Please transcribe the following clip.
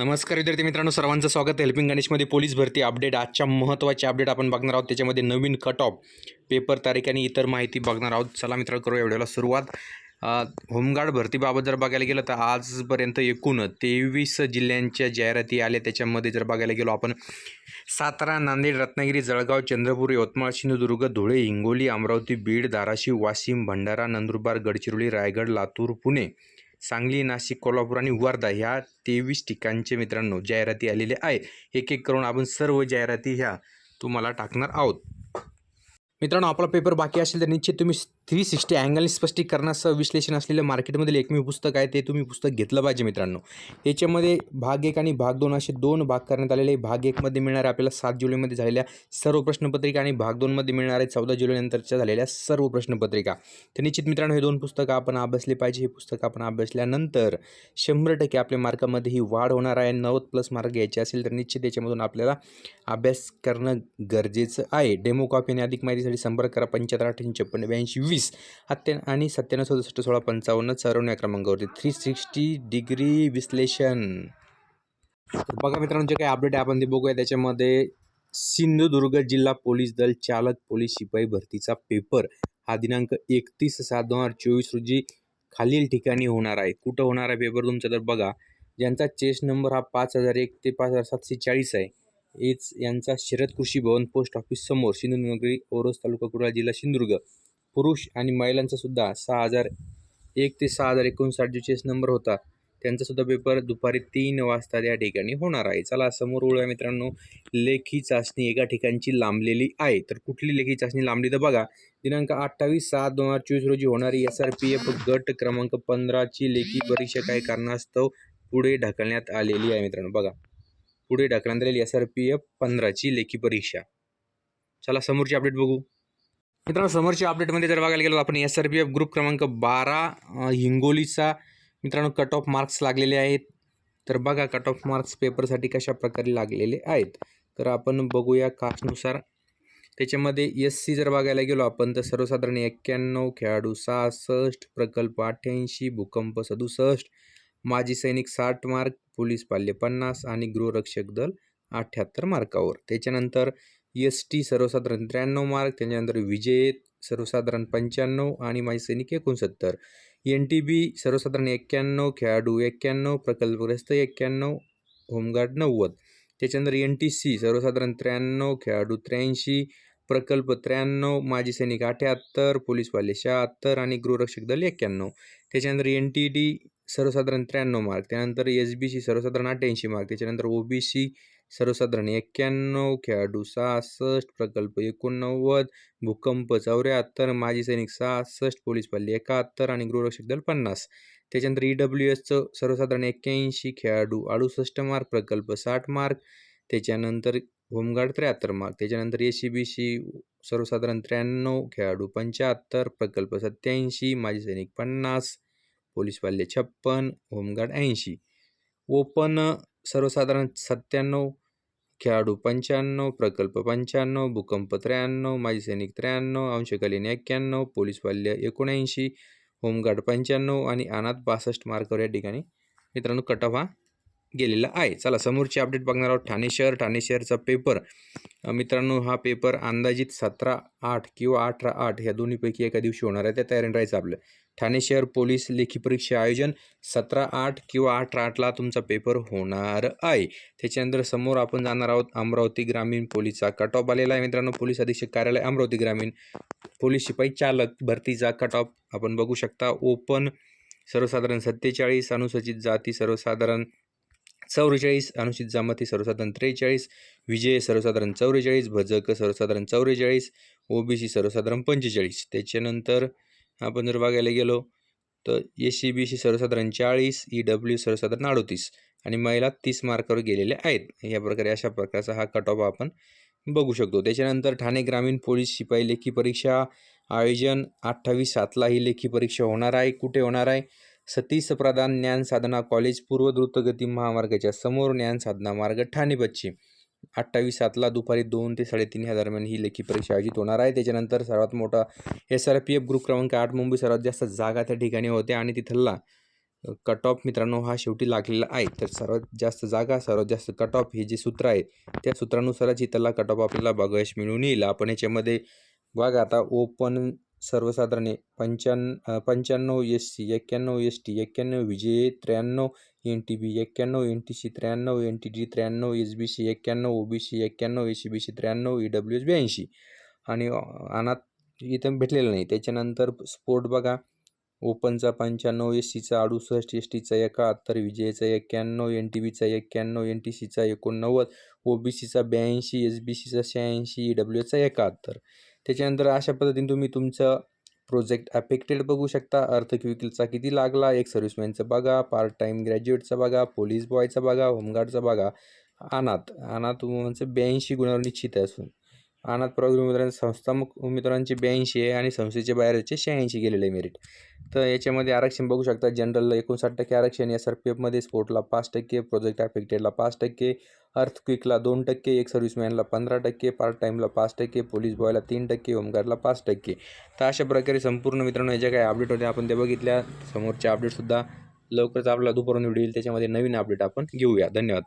नमस्कार विद्यार्थी मित्रांनो. सर्वांचं स्वागत आहे. हेल्पिंग गणेशमध्ये पोलीस भरती अपडेट. आजच्या महत्त्वाचे अपडेट आपण बघणार आहोत. त्याच्यामध्ये नवीन कट ऑफ पेपर तारीख आणि इतर माहिती बघणार आहोत. चला मित्रांनो करूया व्हिडिओला सुरुवात. होमगार्ड भरतीबाबत जर बघायला गेलं तर आजपर्यंत एकूण तेवीस जिल्ह्यांच्या जाहिराती आल्या. त्याच्यामध्ये जर बघायला गेलो आपण सातारा नांदेड रत्नागिरी जळगाव चंद्रपूर यवतमाळ सिंधुदुर्ग धुळे हिंगोली अमरावती बीड धाराशिव वाशिम भंडारा नंदुरबार गडचिरोली रायगड लातूर पुणे. सांगली नाशिक कोल्हापूर आणि वर्धा ह्या तेवीस ठिकाणचे मित्रांनो जाहिराती आलेले आहे. एक एक करून आपण सर्व जाहिराती ह्या तुम्हाला टाकणार आहोत. मित्रांनो आपला पेपर बाकी असेल तर निश्चित तुम्ही थ्री सिक्स्टी अँगल स्पष्टीकरणासह विश्लेषण असलेलं मार्केटमधील एकमेव पुस्तक आहे ते तुम्ही पुस्तक घेतलं पाहिजे मित्रांनो. याच्यामध्ये भाग एक आणि भाग दोन असे दोन भाग करण्यात आलेले भाग एकमध्ये मिळणारे आपल्याला सात जुलैमध्ये झालेल्या सर्व प्रश्नपत्रिका आणि भाग दोनमध्ये मिळणारे चौदा जुलैनंतरच्या झालेल्या सर्व प्रश्नपत्रिका. तर निश्चित मित्रांनो हे दोन पुस्तकं आपण अभ्यासली पाहिजे. हे पुस्तकं आपण अभ्यासल्यानंतर शंभर टक्के आपल्या मार्कामध्ये ही वाढ होणार आहे. नव्वद प्लस मार्क घ्यायचे असेल तर निश्चित याच्यामधून आपल्याला अभ्यास करणं गरजेचं आहे. डेमो कॉपी आणि अधिक माहितीसाठी संपर्क करा. पंच्याहत्तर अठ्ठ्याऐंशी छप्पन्न ब्याऐंशी वीस. हत्या आणि सत्त्याण्णव सदुसष्ट सोळा पंचावन्न चौऱ्याण्णव या क्रमांकावरती थ्री सिक्स्टी डिग्री विश्लेषण. बघा मित्रांनो जे काही अपडेट आहे आपण ते बघूया. त्याच्यामध्ये सिंधुदुर्ग जिल्हा पोलीस दल चालक पोलीस शिपाई भरतीचा पेपर हा दिनांक एकतीस सात दोन हजार चोवीस रोजी खालील ठिकाणी होणार आहे. कुठं होणार आहे पेपर तुमचा तर बघा. ज्यांचा चेस नंबर हा पाच हजार एक ते पाच हजार सातशे चाळीस आहे. हेच यांचा शरद कृषी भवन पोस्ट ऑफिस समोर. सिंधुदुर्ग ओरोस तालुका कुडाळ जिल्हा सिंधुदुर्ग. पुरुष आणि महिलांचा सुद्धा सहा हजार एक ते सहा हजार एकोणसाठ जे चेस नंबर होता त्यांचासुद्धा पेपर दुपारी तीन वाजता या ठिकाणी होणार आहे. चला समोर ओळूया मित्रांनो. लेखी चाचणी एका ठिकाणची लांबलेली आहे. तर कुठली लेखी चाचणी लांबली? तर बघा दिनांक अठ्ठावीस सात दोन हजार चोवीस रोजी होणारी एस आर पी एफ गट क्रमांक पंधराची लेखी परीक्षा काही कारणास्तव पुढे ढकलण्यात आलेली आहे मित्रांनो? बघा पुढे ढकलण्यात आलेली एस आर पी एफ पंधराची लेखी परीक्षा. चला समोरची अपडेट बघू. मित्रांनो समोरच्या अपडेटमध्ये जर बघायला गेलो आपण S R B F group क्रमांक बारा हिंगोलीचा. मित्रांनो कट ऑफ मार्क्स लागलेले आहेत. तर बघा कट ऑफ मार्क्स पेपरसाठी कशा प्रकारे लागलेले आहेत. तर आपण बघूया कास्टनुसार त्याच्यामध्ये एस सी जर बघायला गेलो आपण तर सर्वसाधारण एक्क्याण्णव खेळाडू सहासष्ट प्रकल्प अठ्ठ्याऐंशी भूकंप सदुसष्ट माजी सैनिक साठ मार्क पोलीस पाल्य पन्नास आणि गृहरक्षक दल अठ्ठ्याहत्तर मार्कावर त्याच्यानंतर एस टी सर्वसाधारण त्र्याण्णव मार्क त्याच्यानंतर विजय सर्वसाधारण पंच्याण्णव आणि माजी सैनिक एकोणसत्तर. एन टी बी सर्वसाधारण एक्क्याण्णव खेळाडू एक्क्याण्णव प्रकल्पग्रस्त एक्क्याण्णव होमगार्ड नव्वद. त्याच्यानंतर एन टी सी सर्वसाधारण त्र्याण्णव खेळाडू त्र्याऐंशी प्रकल्प त्र्याण्णव माजी सैनिक अठ्याहत्तर पोलीसवाले शहात्तर आणि गृहरक्षक दल एक्क्याण्णव. त्याच्यानंतर एन टी डी सर्वसाधारण त्र्याण्णव मार्क त्यानंतर एस बी सी सर्वसाधारण अठ्ठ्याऐंशी मार्क त्याच्यानंतर ओ बी सी सर्वसाधारण एक्क्याण्णव खेळाडू सहासष्ट प्रकल्प एकोणनव्वद भूकंप चौऱ्याहत्तर माजी सैनिक सहासष्ट पोलीस पाल्य एकाहत्तर आणि गृहरक्षक दल पन्नास. त्याच्यानंतर ई डब्ल्यू एसचं सर्वसाधारण एक्क्याऐंशी खेळाडू अडुसष्ट मार्क प्रकल्प साठ मार्क. त्याच्यानंतर होमगार्ड त्र्याहत्तर मार्क. त्याच्यानंतर ए सी बी सी सर्वसाधारण त्र्याण्णव खेळाडू पंच्याहत्तर प्रकल्प सत्याऐंशी माजी सैनिक पन्नास. पोलीस पाल्य छप्पन होमगार्ड ऐंशी. ओपन सर्वसाधारण सत्त्याण्णव खेळाडू पंच्याण्णव प्रकल्प पंच्याण्णव भूकंप त्र्याण्णव माजी सैनिक त्र्याण्णव अंशकालीन एक्क्याण्णव पोलीस एकोणऐंशी होमगार्ड पंच्याण्णव आणि अनाथ बासष्ट मार्कावर या ठिकाणी मित्रांनो कट ऑफ हा गेलेला आहे. चला समोरची अपडेट बघणार आहोत. ठाणे शहर ठाणे शहरचा पेपर मित्रांनो हा पेपर अंदाजित सतरा आठ किंवा अठरा आठ ह्या दोन्हीपैकी एका दिवशी होणार आहे. त्या तयारीने राहायचं आपलं. ठाणे शहर पोलीस लेखी परीक्षा आयोजन सतरा आठ किंवा अठरा आठला तुमचा पेपर होणार आहे. त्याच्यानंतर समोर आपण जाणार आहोत अमरावती ग्रामीण पोलीसचा कट ऑफ आलेला आहे. मित्रांनो पोलीस अधीक्षक कार्यालय अमरावती ग्रामीण पोलीस शिपाई चालक भरतीचा कट ऑफ आपण बघू शकता. ओपन सर्वसाधारण सत्तेचाळीस अनुसूचित जाती सर्वसाधारण चौवेचाळीस अनुसूचित जमाती सर्वसाधारण त्रेचाळीस विजय सर्वसाधारण चौवेचाळीस भजक सर्वसाधारण चौवेचाळीस ओ बी सी सर्वसाधारण पंचेचाळीस. त्याच्यानंतर आपण जर बघायला गेलो तर एस सी बी सी सर्वसाधारण चाळीस ई डब्ल्यू सर्वसाधारण अडतीस आणि महिला तीस मार्कावर गेलेल्या आहेत. या प्रकारे अशा प्रकारचा हा कट ऑफ आपण बघू शकतो. त्याच्यानंतर ठाणे ग्रामीण पोलीस शिपाई लेखी परीक्षा आयोजन अठ्ठावीस सातला ही लेखी परीक्षा होणार आहे. कुठे होणार आहे? सतीश प्रधान ज्ञान साधना कॉलेज पूर्व द्रुतगती महामार्गाच्या समोर ज्ञान साधना मार्ग ठाणे पश्चिम. अठ्ठावीस सातला दुपारी दोन ते साडेतीन ह्या दरम्यान ही लेखी परीक्षा आयोजित होणार आहे. त्याच्यानंतर सर्वात मोठा S R P F group क्रमांक आठ मुंबई सर्वात जास्त जागा त्या ठिकाणी होत्या आणि तिथला कट ऑफ मित्रांनो हा शेवटी लागलेला आहे. तर सर्वात जास्त जागा सर्वात जास्त कट ऑफ हे जे सूत्र आहे त्या सूत्रानुसारच इथला कट ऑफ आपल्याला बघायला मिळून येईल. आपण याच्यामध्ये बघा आता ओपन सर्वसाधारण पंच्याण्णव पंच्याण्ण पंच्याण्णव एस सी एक्क्याण्णव एस टी एक्क्याण्णव विजय त्र्याण्णव एन टी बी एक्क्याण्णव एन टी सी त्र्याण्णव एन टी डी त्र्याण्णव एस बी सी एक्क्याण्णव ओ बी सी एक्क्याण्णव ए सी बी सी त्र्याण्णव ई डब्ल्यू एस ब्याऐंशी आणि अनाथ इथं भेटलेलं नाही. त्याच्यानंतर स्पोर्ट बघा. ओपनचा पंच्याण्णव एस सीचा अडुसष्ट एस टीचा एकाहत्तर विजयचा एक्क्याण्णव एन टी बीचा एक्क्याण्णव एन टी सीचा एकोणनव्वद ओ बी सीचा ब्याऐंशी एस बी सीचा शहाऐंशी ई डब्ल्यू एचा एकाहत्तर. त्याच्यानंतर अशा पद्धतीने तुम्ही तुमचं प्रोजेक्ट अफेक्टेड बघू शकता. आर्थिक विकलचा किती लागला? एक सर्व्हिसमॅनचं बघा पार्ट टाईम ग्रॅज्युएटचा बघा पोलीस बॉयचा बघा होमगार्डचा बघा. अनाथ अनाथ म्हणजे ब्याऐंशी गुणावर निश्चित आहे असून. अनाथ प्रवर्ग उमेदवारांचे संस्थात्मक उमेदवारांचे ब्याऐंशी आहे आणि संस्थेचे बाहेरचे शहाऐंशी गेलेले आहे मेरिट तर याच्यामध्ये आरक्षण बघू शकता जनरलला एकोणसाठ टक्के आरक्षण एस आर पी एफमध्ये स्पोर्टला पाच टक्के प्रोजेक्ट अफेक्टेडला पाच टक्के अर्थक्विकला दोन टक्के एक सर्व्हिसमॅनला पंधरा टक्के पार्ट टाईमला पाच टक्के पोलीस बॉयला तीन टक्के होमगार्डला पाच टक्के. तर अशा प्रकारे संपूर्ण मित्रांनो याच्या काही अपडेट होत्या आपण ते बघितल्या. समोरच्या अपडेटसुद्धा लवकरच आपला दुपारून व्हिडिओ येईल. त्याच्यामध्ये नवीन अपडेट आपण घेऊया. धन्यवाद.